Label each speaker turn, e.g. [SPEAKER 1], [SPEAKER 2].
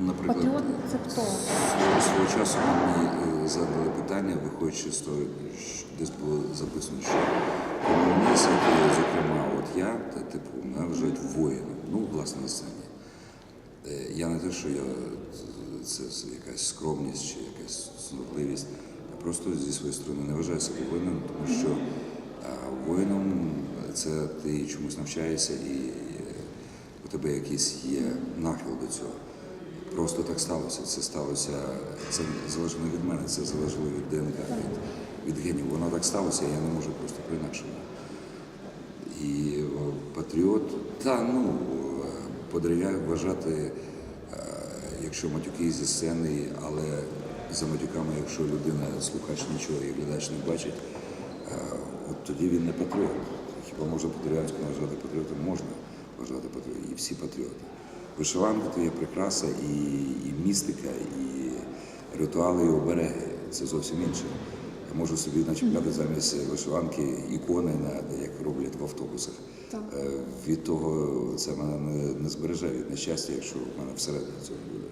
[SPEAKER 1] Наприклад,
[SPEAKER 2] Патріот це хто?
[SPEAKER 1] свого часу мені е, задали питання, виходячи з того, що десь було записано, що комуніст, зокрема, от я, та типу, мене вважають воїном, ну, власне, на сцені. Е, Я не те, що я це, це якась скромність чи якась снотливість. Я просто зі своєї сторони не вважаю себе воїном, тому що а, воїном це ти чомусь навчаєшся і е, у тебе якийсь є нахил до цього. Просто так сталося. Це сталося, це залежало від мене, це залежало від ДНК, від, від генів. Воно так сталося, я не можу просто по-інакшому. І патріот, та ну е, вважати, е, якщо матюки зі сцени, але за матюками, якщо людина слухач нічого і глядач не бачить, е, от тоді він не патріот. Хіба можна Подерев'янського вважати патріотом? Можна вважати патріотом. І всі патріоти. Вишиванка то є прикраса і, і містика, і ритуали, і обереги. Це зовсім інше. Я можу собі начепляти замість вишиванки ікони, на, як роблять в автобусах.
[SPEAKER 2] Так.
[SPEAKER 1] Е, Від того це мене не, не збереже від нещастя, якщо в мене всередині цього буде.